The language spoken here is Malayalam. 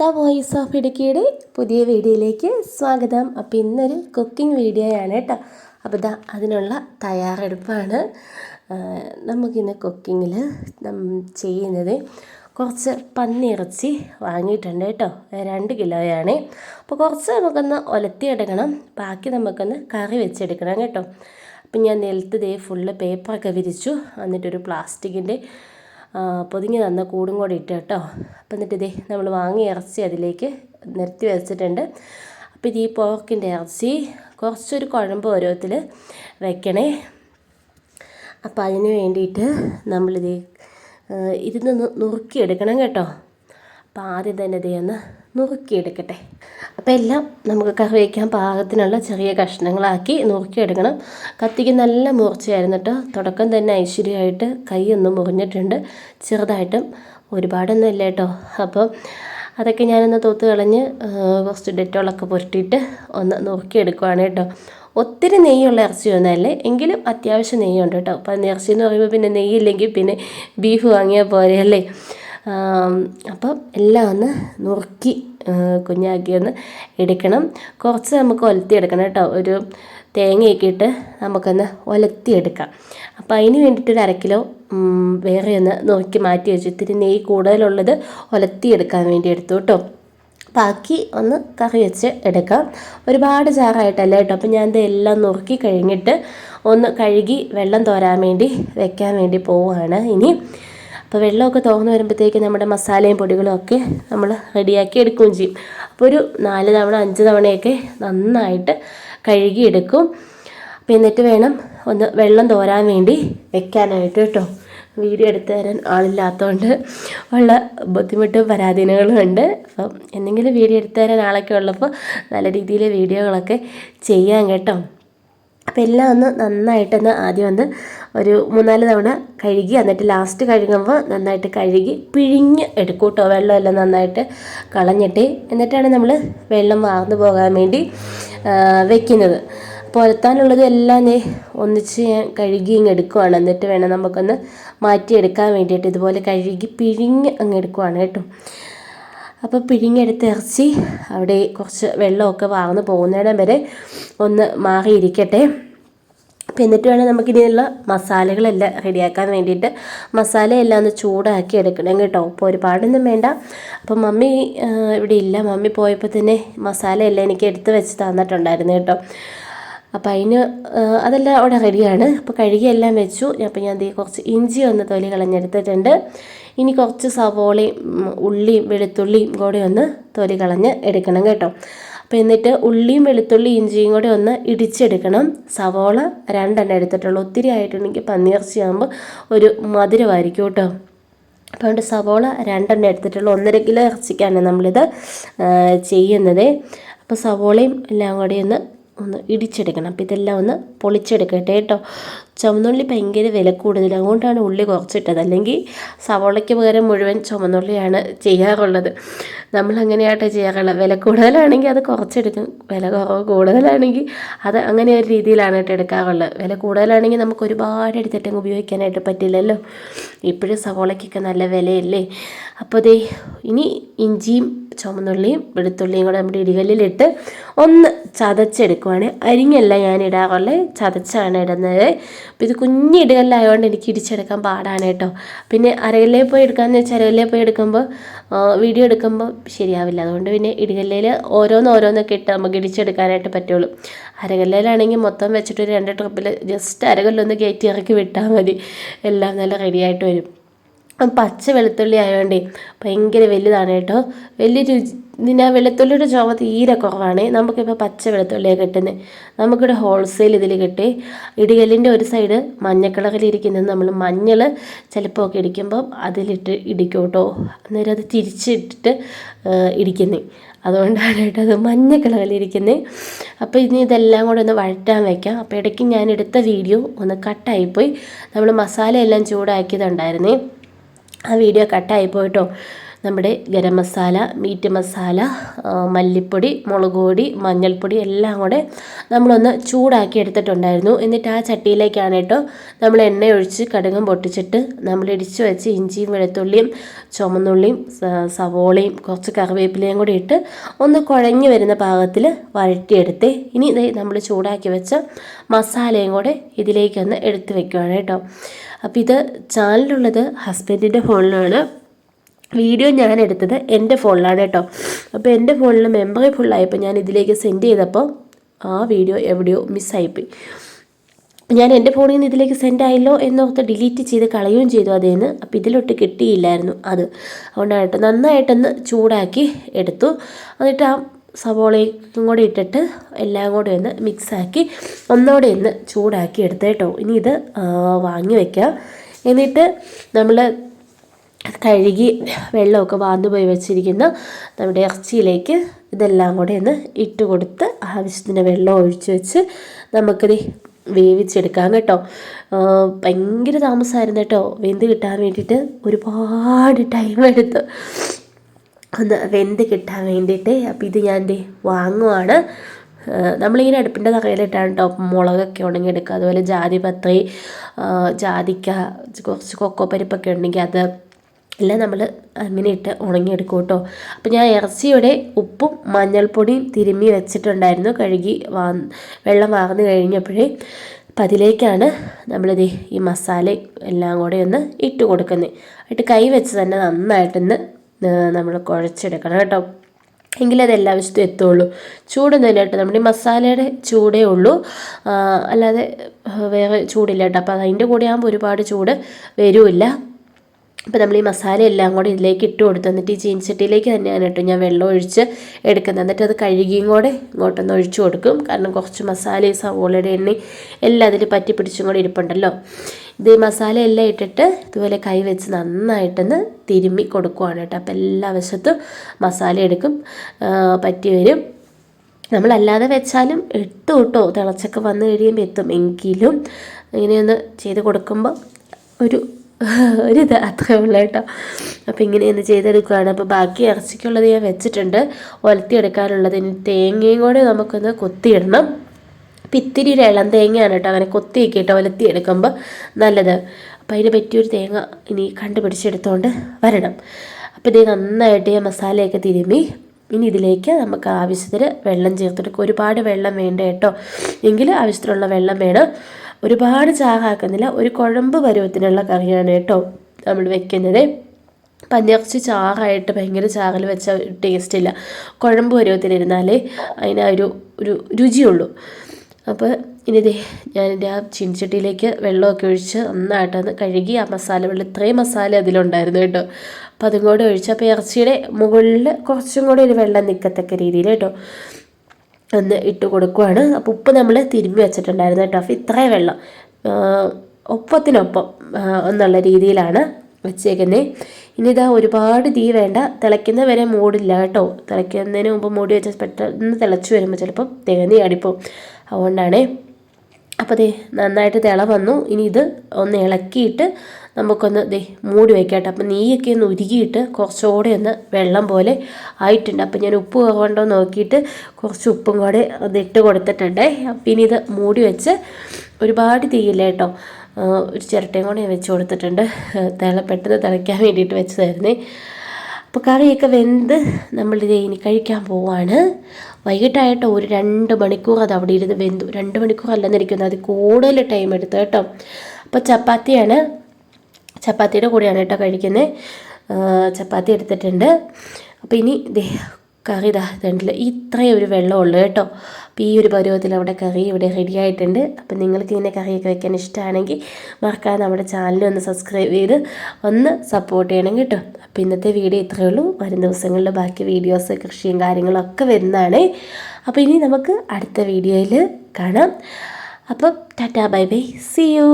ദ വോയിസ് ഓഫ് ഇടുക്കിയുടെ പുതിയ വീഡിയോയിലേക്ക് സ്വാഗതം. അപ്പോൾ ഇന്നൊരു കുക്കിംഗ് വീഡിയോയാണ് കേട്ടോ. അപ്പോൾ ദാ അതിനുള്ള തയ്യാറെടുപ്പാണ്. നമുക്കിന്ന് കുക്കിങ്ങിൽ ചെയ്യുന്നത് കുറച്ച് പന്നിയിറച്ചി വാങ്ങിയിട്ടുണ്ട് കേട്ടോ. രണ്ട് കിലോയാണ്. അപ്പോൾ കുറച്ച് നമുക്കൊന്ന് ഒലത്തിയെടുക്കണം. ബാക്കി നമുക്കൊന്ന് കറി വെച്ചെടുക്കണം കേട്ടോ. അപ്പം ഞാൻ നിലത്ത് ദേ ഫുള്ള് പേപ്പറൊക്കെ വിരിച്ചു. എന്നിട്ടൊരു പ്ലാസ്റ്റിക്കിന്റെ പൊതിഞ്ഞ് തന്ന കൂടും കൂടി ഇട്ട് കേട്ടോ. അപ്പം എന്നിട്ട് ഇതേ നമ്മൾ വാങ്ങിയ ഇറച്ചി അതിലേക്ക് നിരത്തി വെച്ചിട്ടുണ്ട്. അപ്പോൾ ഇത് ഈ പോർക്കിന്റെ ഇറച്ചി കുറച്ചൊരു കുഴമ്പ് ഓരോത്തിൽ വെക്കണേ. അപ്പം അതിന് വേണ്ടിയിട്ട് നമ്മളിത് ഇരുന്ന് നുറുക്കിയെടുക്കണം കേട്ടോ. അപ്പോൾ ആദ്യം തന്നെ ഇതേ ഒന്ന് നുറുക്കിയെടുക്കട്ടെ. അപ്പോൾ എല്ലാം നമുക്ക് കറി വയ്ക്കാൻ പാകത്തിനുള്ള ചെറിയ കഷ്ണങ്ങളാക്കി നുറുക്കിയെടുക്കണം. കത്തിക്ക് നല്ല മൂർച്ചയായിരുന്നു കേട്ടോ തുടക്കം തന്നെ ഐശ്വര്യമായിട്ട് കൈയൊന്നും മുറിഞ്ഞിട്ടുണ്ട്. ചെറുതായിട്ടും ഒരുപാടൊന്നും ഇല്ല കേട്ടോ അപ്പം അതൊക്കെ ഞാനൊന്ന് തൂത്ത് കളഞ്ഞ് കുറച്ച് ഡെറ്റോളൊക്കെ പുരട്ടിയിട്ട് ഒന്ന് നുറുക്കിയെടുക്കുവാണ് കേട്ടോ ഒത്തിരി നെയ്യുള്ള ഇറച്ചി ഇറച്ചിയൊന്നുമല്ലേ എങ്കിലും അത്യാവശ്യം നെയ്യുണ്ട് കേട്ടോ അപ്പം ഇറച്ചി എന്ന് പറയുമ്പോൾ പിന്നെ നെയ്യില്ലെങ്കിൽ പിന്നെ ബീഫ് വാങ്ങിയാൽ പോരെ അല്ലേ? അപ്പോൾ അപ്പം എല്ലാം ഒന്ന് നുറുക്കി കുഞ്ഞാക്കി ഒന്ന് എടുക്കണം. കുറച്ച് നമുക്ക് ഒലത്തി എടുക്കണം കേട്ടോ. ഒരു തേങ്ങയൊക്കെ ഇട്ട് നമുക്കൊന്ന് ഒലത്തിയെടുക്കാം. അപ്പോൾ അതിന് വേണ്ടിയിട്ട് ഒരു അരക്കിലോ വേറെ ഒന്ന് നോക്കി മാറ്റി വെച്ചു ഇത്തിരി നെയ്യ് കൂടുതലുള്ളത് ഒലത്തിയെടുക്കാൻ വേണ്ടി എടുത്തു കേട്ടോ. ബാക്കി ഒന്ന് കറി വെച്ച് എടുക്കാം. ഒരുപാട് ചാറായിട്ടല്ല കേട്ടോ. അപ്പം ഞാൻ ഇതെല്ലാം നുറുക്കി കഴിഞ്ഞിട്ട് ഒന്ന് കഴുകി വെള്ളം തോരാൻ വേണ്ടി വെക്കാൻ വേണ്ടി പോവുകയാണ് ഇനി അപ്പോൾ വെള്ളമൊക്കെ തോന്നു വരുമ്പോഴത്തേക്ക് നമ്മുടെ മസാലയും പൊടികളും ഒക്കെ നമ്മൾ റെഡിയാക്കി എടുക്കുകയും ചെയ്യും. അപ്പോൾ ഒരു നാല് തവണ അഞ്ച് തവണയൊക്കെ നന്നായിട്ട് കഴുകിയെടുക്കും. അപ്പോൾ എന്നിട്ട് വേണം ഒന്ന് വെള്ളം തോരാൻ വേണ്ടി വെക്കാനായിട്ട് കേട്ടോ. വീഡിയോ എടുത്തു തരാൻ ആളില്ലാത്തതുകൊണ്ട് ഉള്ള ബുദ്ധിമുട്ടും പരാധീനകളും ഉണ്ട്. അപ്പം എന്തെങ്കിലും വീഡിയോ എടുത്തു തരാൻ ആളൊക്കെ ഉള്ളപ്പോൾ നല്ല രീതിയിൽ വീഡിയോകളൊക്കെ ചെയ്യാം കേട്ടോ. അപ്പോൾ എല്ലാം ഒന്ന് നന്നായിട്ടൊന്ന് ആദ്യം ഒന്ന് ഒരു മൂന്നാൽ തവണ കഴുകി എന്നിട്ട് ലാസ്റ്റ് കഴുകുമ്പോൾ നന്നായിട്ട് കഴുകി പിഴിഞ്ഞ് എടുക്കും കേട്ടോ വെള്ളമെല്ലാം നന്നായിട്ട് കളഞ്ഞിട്ട് എന്നിട്ടാണ് നമ്മൾ വെള്ളം വാർന്നു പോകാൻ വേണ്ടി വെക്കുന്നത്. അപ്പോൾ ഒലത്താനുള്ളത് എല്ലാം ഒന്നിച്ച് ഞാൻ കഴുകി ഇങ്ങ് എടുക്കുവാണ്. എന്നിട്ട് വേണം നമുക്കൊന്ന് മാറ്റിയെടുക്കാൻ വേണ്ടിയിട്ട് ഇതുപോലെ കഴുകി പിഴിഞ്ഞ് അങ്ങ് എടുക്കുവാണ് കേട്ടോ. അപ്പോൾ പിഴിഞ്ഞെടുത്ത ഇറച്ചി അവിടെ കുറച്ച് വെള്ളമൊക്കെ വാർന്ന് പോകുന്നിടം വരെ ഒന്ന് മാറിയിരിക്കട്ടെ. അപ്പം എന്നിട്ട് വേണം നമുക്കിതിനുള്ള മസാലകളെല്ലാം റെഡിയാക്കാൻ വേണ്ടിയിട്ട്. മസാലയെല്ലാം ഒന്ന് ചൂടാക്കി എടുക്കണം കേട്ടോ. അപ്പോൾ ഒരുപാടൊന്നും വേണ്ട. അപ്പം മമ്മി ഇവിടെ ഇല്ല. മമ്മി പോയപ്പോൾ തന്നെ മസാലയെല്ലാം എനിക്ക് എടുത്ത് വെച്ച് തന്നിട്ടുണ്ടായിരുന്നു കേട്ടോ. അപ്പോൾ അതിന് അതെല്ലാം അവിടെ റെഡിയാണ്. അപ്പോൾ കഴുകിയെല്ലാം വെച്ചു. അപ്പോൾ ഞാൻ കുറച്ച് ഇഞ്ചി ഒന്ന് തൊലി കളഞ്ഞെടുത്തിട്ടുണ്ട്. ഇനി കുറച്ച് സവോളയും ഉള്ളിയും വെളുത്തുള്ളിയും കൂടെ ഒന്ന് തൊലി കളഞ്ഞ് എടുക്കണം കേട്ടോ. അപ്പോൾ എന്നിട്ട് ഉള്ളിയും വെളുത്തുള്ളി ഇഞ്ചിയും കൂടെ ഒന്ന് ഇടിച്ചെടുക്കണം. സവോള രണ്ടെണ്ണം എടുത്തിട്ടുള്ളൂ. ഒത്തിരി ആയിട്ടുണ്ടെങ്കിൽ പന്നിയർച്ചയാകുമ്പോൾ ഒരു മധുരമായിരിക്കും കേട്ടോ. അപ്പോൾ അതുകൊണ്ട് സവോള രണ്ടെണ്ണം എടുത്തിട്ടുള്ളൂ. ഒന്നര കിലോ ഇറച്ചിക്കാണ് നമ്മളിത് ചെയ്യുന്നത്. അപ്പോൾ സവോളയും എല്ലാം കൂടി ഒന്ന് ഒന്ന് ഇടിച്ചെടുക്കണം. അപ്പോൾ ഇതെല്ലാം ഒന്ന് പൊളിച്ചെടുക്കട്ടെ കേട്ടോ. ചുമന്നുള്ളി ഭയങ്കര വില കൂടുതൽ. അതുകൊണ്ടാണ് ഉള്ളി കുറച്ചിട്ടത്. അല്ലെങ്കിൽ സവോളയ്ക്ക് പകരം മുഴുവൻ ചുമന്നുള്ളിയാണ് ചെയ്യാറുള്ളത്. നമ്മൾ അങ്ങനെയാട്ടോ ചെയ്യാറുള്ളത് വില കൂടുതലാണെങ്കിൽ അത് കുറച്ചെടുക്കും. വില കുറവ് കൂടുതലാണെങ്കിൽ അത് അങ്ങനെ ഒരു രീതിയിലാണ് കേട്ടോ എടുക്കാറുള്ളത്. വില കൂടുതലാണെങ്കിൽ നമുക്ക് ഒരുപാട് എടുത്തിട്ടങ്ങ് ഉപയോഗിക്കാനായിട്ട് പറ്റില്ലല്ലോ. ഇപ്പോഴും സവോളയ്ക്കൊക്കെ നല്ല വിലയല്ലേ. അപ്പോൾ ദേ ഇനി ഇഞ്ചിയും ചുമന്നുള്ളിയും വെളുത്തുള്ളിയും കൂടെ നമ്മുടെ ഇടികല്ലിലിട്ട് ഒന്ന് ചതച്ചെടുക്കുവാണ്. അരിഞ്ഞല്ല ഞാൻ ഇടാറുള്ളത് ചതച്ചാണ് ഇടുന്നത്. അപ്പോൾ ഇത് കുഞ്ഞ് ഇടുകല്ലായതുകൊണ്ട് എനിക്ക് ഇടിച്ചെടുക്കാൻ പാടാണ് കേട്ടോ. പിന്നെ അരകല്ലേ പോയി എടുക്കാമെന്ന് വെച്ചാൽ അരകല്ലേ പോയി എടുക്കുമ്പോൾ വീഡിയോ എടുക്കുമ്പോൾ ശരിയാവില്ല. അതുകൊണ്ട് പിന്നെ ഇടികല്ലയിൽ ഓരോന്ന് ഓരോന്നൊക്കെ ഇട്ട് നമുക്ക് ഇടിച്ചെടുക്കാനായിട്ട് പറ്റുള്ളൂ. അരകല്ലയിലാണെങ്കിൽ മൊത്തം വെച്ചിട്ട് രണ്ട് ട്രിപ്പിൽ ജസ്റ്റ് അരകല്ലൊന്ന് കയറ്റി ഇറക്കി വിട്ടാൽ മതി. എല്ലാം നല്ല റെഡിയായിട്ട് വരും. പച്ച വെളുത്തുള്ളി ആയതുകൊണ്ടേ ഭയങ്കര വലുതാണ് കേട്ടോ. വലിയ രുചി ഇതിന് ആ വെളുത്തുള്ളിയുടെ ചുമ തീരെ കുറവാണ്. നമുക്കിപ്പോൾ പച്ച വെളുത്തുള്ളിയാണ് കിട്ടുന്നത് നമുക്കിവിടെ ഹോൾസെയിൽ ഇതിൽ കിട്ടി. ഇടികല്ലിന്റെ ഒരു സൈഡ് മഞ്ഞ കളറിലിരിക്കുന്നത് നമ്മൾ മഞ്ഞൾ ചിലപ്പോൾ ഒക്കെ ഇടിക്കുമ്പോൾ അതിലിട്ട് ഇടിക്കും കേട്ടോ അന്നേരം അത് തിരിച്ചിട്ടിട്ട് ഇടിക്കുന്നത് അതുകൊണ്ടാണ് കേട്ടോ അത് മഞ്ഞ കളറിലിരിക്കുന്നത് അപ്പോൾ ഇനി ഇതെല്ലാം കൂടെ ഒന്ന് വഴറ്റാൻ വയ്ക്കാം അപ്പോൾ ഇടയ്ക്ക് ഞാൻ എടുത്ത വീഡിയോ ഒന്ന് കട്ടായിപ്പോയി നമ്മൾ മസാല എല്ലാം ചൂടാക്കിയതുണ്ടായിരുന്നേ. ആ വീഡിയോ കട്ടായി പോയിട്ടോ. നമ്മുടെ ഗരം മസാല മീറ്റ് മസാല മല്ലിപ്പൊടി മുളക് പൊടി മഞ്ഞൾപ്പൊടി എല്ലാം കൂടെ നമ്മളൊന്ന് ചൂടാക്കി എടുത്തിട്ടുണ്ടായിരുന്നു. എന്നിട്ട് ആ ചട്ടിയിലേക്കാണ് കേട്ടോ നമ്മൾ എണ്ണ ഒഴിച്ച് കടുകും പൊട്ടിച്ചിട്ട് നമ്മൾ ഇടിച്ചു വെച്ച് ഇഞ്ചിയും വെളുത്തുള്ളിയും ചുമന്നുള്ളിയും സവോളയും കുറച്ച് കറിവേപ്പിലയും കൂടി ഇട്ട് ഒന്ന് കുഴഞ്ഞു വരുന്ന പാകത്തിൽ വഴറ്റിയെടുത്ത് ഇനി ദേ നമ്മൾ ചൂടാക്കി വെച്ച മസാലയും കൂടെ ഇതിലേക്കൊന്ന് എടുത്ത് വെക്കുകയാണ് കേട്ടോ. അപ്പോൾ ഇത് ചാനലുള്ളത് ഹസ്ബൻഡിന്റെ ഫോണിലാണ്. വീഡിയോ ഞാൻ എടുത്തത് എന്റെ ഫോണിലാണ് കേട്ടോ. അപ്പോൾ എന്റെ ഫോണിൽ മെമ്മറി ഫുള്ളായപ്പോൾ ഞാൻ ഇതിലേക്ക് സെൻഡ് ചെയ്തപ്പോൾ ആ വീഡിയോ എവിടെയോ മിസ്സായിപ്പോയി ഞാൻ എന്റെ ഫോണിൽ നിന്ന് ഇതിലേക്ക് സെൻഡ് ആയല്ലോ എന്നോർത്ത് ഡിലീറ്റ് ചെയ്ത് കളയുകയും ചെയ്തു അതേന്ന്. അപ്പോൾ ഇതിലൊട്ട് കിട്ടിയില്ലായിരുന്നു അത്. അതുകൊണ്ടായിട്ട് നന്നായിട്ടൊന്ന് ചൂടാക്കി എടുത്തു. എന്നിട്ട് ആ സവോളയും കൂടെ ഇട്ടിട്ട് എല്ലാം കൂടെ ഒന്ന് മിക്സാക്കി ഒന്നോടെ ഒന്ന് ചൂടാക്കി എടുത്തേട്ടോ ഇനി ഇത് വാങ്ങി വയ്ക്കാം എന്നിട്ട് നമ്മൾ കഴുകി വെള്ളമൊക്കെ വാർന്നു പോയി വെച്ചിരിക്കുന്ന. നമ്മുടെ ഇറച്ചിയിലേക്ക് ഇതെല്ലാം കൂടെ ഒന്ന് ഇട്ട് കൊടുത്ത് ആവശ്യത്തിന് വെള്ളം ഒഴിച്ചു വെച്ച് നമുക്കിത് വേവിച്ചെടുക്കാം കേട്ടോ. ഭയങ്കര താമസമായിരുന്നു കേട്ടോ. വെന്ത് കിട്ടാൻ വേണ്ടിയിട്ട് ഒരുപാട് ടൈം എടുത്തു. ഒന്ന് വെന്ത് കിട്ടാൻ വേണ്ടിയിട്ട് അപ്പോൾ ഇത് ഞാൻ വാങ്ങുവാണ്. നമ്മളിങ്ങനെ അടുപ്പിന്റെ തറയിലിട്ടാണ് കേട്ടോ. മുളകൊക്കെ ഉണങ്ങിയെടുക്കുക അതുപോലെ ജാതിപത്രി ജാതിക്ക കുറച്ച് കൊക്കോ പരിപ്പൊക്കെ ഉണ്ടെങ്കിൽ അത് എല്ലാം നമ്മൾ അങ്ങനെ ഇട്ട് ഉണങ്ങിയെടുക്കും കേട്ടോ. അപ്പോൾ ഞാൻ ഇറച്ചിയുടെ ഉപ്പും മഞ്ഞൾപ്പൊടിയും തിരുമ്മി വെച്ചിട്ടുണ്ടായിരുന്നു. കഴുകി വാ വെള്ളം വാർന്നു കഴിഞ്ഞപ്പോഴേ അപ്പം അതിലേക്കാണ് നമ്മളിത് ഈ മസാല എല്ലാം കൂടെ ഒന്ന് ഇട്ട് കൊടുക്കുന്നത്. ഇട്ട് കൈ വെച്ച് തന്നെ നന്നായിട്ടൊന്ന് നമ്മൾ കുഴച്ചെടുക്കണം കേട്ടോ. എങ്കിലേ എല്ലാ വശത്തും എത്തുള്ളൂ. ചൂടൊന്നും ഇല്ല കേട്ടോ. നമ്മുടെ മസാലയുടെ ചൂടേ ഉള്ളൂ. അല്ലാതെ വേറെ ചൂടില്ല കേട്ടോ. അപ്പോൾ അതിന്റെ കൂടെ ആകുമ്പോൾ ഒരുപാട് ചൂട് വരുമില്ല. അപ്പോൾ നമ്മൾ ഈ മസാല എല്ലാം കൂടി ഇതിലേക്ക് ഇട്ട് കൊടുത്തു എന്നിട്ട് ഈ ചീൻചട്ടിയിലേക്ക് തന്നെയാണ് കേട്ടോ ഞാൻ വെള്ളം ഒഴിച്ച് എടുക്കുന്നത്. എന്നിട്ട് അത് കഴുകിയും കൂടെ ഇങ്ങോട്ടൊന്ന് ഒഴിച്ചു കൊടുക്കും. കാരണം കുറച്ച് മസാലയും സവോളയുടെ എണ്ണയും എല്ലാം അതിൽ പറ്റി പിടിച്ചും കൂടെ ഇരിപ്പുണ്ടല്ലോ. ഇത് മസാല എല്ലാം ഇട്ടിട്ട് ഇതുപോലെ കൈ വെച്ച് നന്നായിട്ടൊന്ന് തിരുമ്മി കൊടുക്കുവാണ് കേട്ടോ. അപ്പോൾ എല്ലാ വശത്തും മസാല എടുക്കും പറ്റി വരും. നമ്മളല്ലാതെ വെച്ചാലും ഇട്ട് കേട്ടോ. തിളച്ചൊക്കെ വന്നു കഴിയുമ്പോൾ എത്തും. എങ്കിലും ഇങ്ങനെയൊന്ന് ചെയ്ത് കൊടുക്കുമ്പോൾ ഒരു ഒരിത് അത്രേ ഉള്ളൂ കേട്ടോ. അപ്പോൾ ഇങ്ങനെയൊന്ന് ചെയ്തെടുക്കുകയാണ് അപ്പോൾ ബാക്കി ഇറച്ചിക്കുള്ളത് ഞാൻ വെച്ചിട്ടുണ്ട്. ഒലത്തിയെടുക്കാനുള്ളത്. ഇനി തേങ്ങയും കൂടെ നമുക്കൊന്ന് കൊത്തിയിടണം. അപ്പം ഇത്തിരി ഒരു ഇളം തേങ്ങയാണ് കേട്ടോ. അങ്ങനെ കൊത്തിയൊക്കെ ഇട്ട് ഒലത്തിയെടുക്കുമ്പോൾ നല്ലത്. അപ്പോൾ അതിന് പറ്റിയൊരു തേങ്ങ ഇനി കണ്ടുപിടിച്ചെടുത്തുകൊണ്ട് വരണം. അപ്പോൾ ഇത് നന്നായിട്ട് ഈ മസാലയൊക്കെ തിരുമ്മി ഇനി ഇതിലേക്ക് നമുക്ക് ആവശ്യത്തിന് വെള്ളം ചേർത്തെടുക്കും ഒരുപാട് വെള്ളം വേണ്ട കേട്ടോ. എങ്കിൽ ആവശ്യത്തിനുള്ള വെള്ളം വേണം. ഒരുപാട് ചാറാക്കുന്നില്ല ഒരു കുഴമ്പ് പരുവത്തിനുള്ള കറിയാണ് കേട്ടോ നമ്മൾ വെക്കുന്നത്. പന്നിയിറച്ചി ചാറായിട്ട് ഭയങ്കര ചാറിൽ വെച്ച ടേസ്റ്റ് ഇല്ല. കുഴമ്പ് പരുവത്തിലിരുന്നാലേ അതിന് ഒരു ഒരു രുചിയുള്ളൂ. അപ്പോൾ ഇനി ദേ ഞാനിന്റെ ആ ചീനിച്ചട്ടിയിലേക്ക് വെള്ളമൊക്കെ ഒഴിച്ച് നന്നായിട്ടൊന്ന് കഴുകി ആ മസാല വെള്ളം ഇത്രയും മസാല അതിലുണ്ടായിരുന്നു കേട്ടോ. അപ്പോൾ അതും കൂടെ ഒഴിച്ച് അപ്പോൾ ഇറച്ചിയുടെ മുകളിൽ കുറച്ചും കൂടെ ഒരു വെള്ളം നിൽക്കത്തക്ക രീതിയിൽ കേട്ടോ. ഒന്ന് ഇട്ട് കൊടുക്കുവാണ്. അപ്പോൾ ഉപ്പ് നമ്മൾ തിരുമ്മി വെച്ചിട്ടുണ്ടായിരുന്നു കേട്ടോ. അപ്പോൾ ഇത്രയും വെള്ളം ഒപ്പത്തിനൊപ്പം എന്നുള്ള രീതിയിലാണ് വെച്ചേക്കുന്നത് ഇനി ഇതാ ഒരുപാട് തീ വേണ്ട. തിളയ്ക്കുന്ന വരെ മൂടില്ല കേട്ടോ. തിളയ്ക്കുന്നതിന് മുമ്പ് മൂടി വെച്ചാൽ പെട്ടെന്ന് തിളച്ച് വരുമ്പോൾ ചിലപ്പം തേങ്ങ അടിപ്പോവും അതുകൊണ്ടാണേ. അപ്പോൾ ദേ നന്നായിട്ട് തിള വന്നു. ഇനി ഇത് ഒന്ന് ഇളക്കിയിട്ട് നമുക്കൊന്ന് ദേ മൂടി വയ്ക്കാട്ടെ അപ്പം നെയ്യൊക്കെ ഒന്ന് ഉരുകിയിട്ട് കുറച്ചുകൂടെ ഒന്ന് വെള്ളം പോലെ ആയിട്ടുണ്ട്. അപ്പം ഞാൻ ഉപ്പ് കുറവുണ്ടോ നോക്കിയിട്ട് കുറച്ച് ഉപ്പും കൂടെ അത് ഇട്ട് കൊടുത്തിട്ടുണ്ടേ. അപ്പം ഇനി ഇത് മൂടി വെച്ച് ഒരുപാട് തീയില്ല കേട്ടോ. ഒരു ചിരട്ടയും കൂടെ ഞാൻ വെച്ച് കൊടുത്തിട്ടുണ്ട്. തിള പെട്ടെന്ന് തിളയ്ക്കാൻ വേണ്ടിയിട്ട് വെച്ചതായിരുന്നേ. അപ്പോൾ കറിയൊക്കെ വെന്ത് നമ്മൾ നമ്മളിത് ഇനി കഴിക്കാൻ പോവാണ്. വൈകിട്ടായിട്ടോ ഒരു രണ്ട് മണിക്കൂർ അത് അവിടെ ഇരുന്ന് വെന്തു. രണ്ട് മണിക്കൂർ അല്ലെന്നിരിക്കുന്നത് അത് കൂടുതൽ ടൈം എടുത്തു കേട്ടോ. അപ്പോൾ ചപ്പാത്തിയാണ് ചപ്പാത്തിയുടെ കൂടെയാണ് കേട്ടോ കഴിക്കുന്നത് ചപ്പാത്തി എടുത്തിട്ടുണ്ട്. അപ്പോൾ ഇനി കറി ഇതാ ഇതുണ്ടല്ലോ ഇത്രയും ഒരു വെള്ളമുള്ളൂ കേട്ടോ. അപ്പോൾ ഈ ഒരു പരുവത്തിൽ അവിടെ കറി ഇവിടെ റെഡി ആയിട്ടുണ്ട്. അപ്പോൾ നിങ്ങൾക്ക് ഇങ്ങനെ കറിയൊക്കെ വെക്കാൻ ഇഷ്ടമാണെങ്കിൽ മറക്കാതെ നമ്മുടെ ചാനൽ ഒന്ന് സബ്സ്ക്രൈബ് ചെയ്ത് ഒന്ന് സപ്പോർട്ട് ചെയ്യണം കേട്ടോ. അപ്പോൾ ഇന്നത്തെ വീഡിയോ ഇത്രയേ ഉള്ളൂ. വരും ദിവസങ്ങളിൽ ബാക്കി വീഡിയോസ് കൃഷിയും കാര്യങ്ങളും ഒക്കെ വരുന്നതാണ്. അപ്പോൾ ഇനി നമുക്ക് അടുത്ത വീഡിയോയിൽ കാണാം. അപ്പം tata bye bye. See you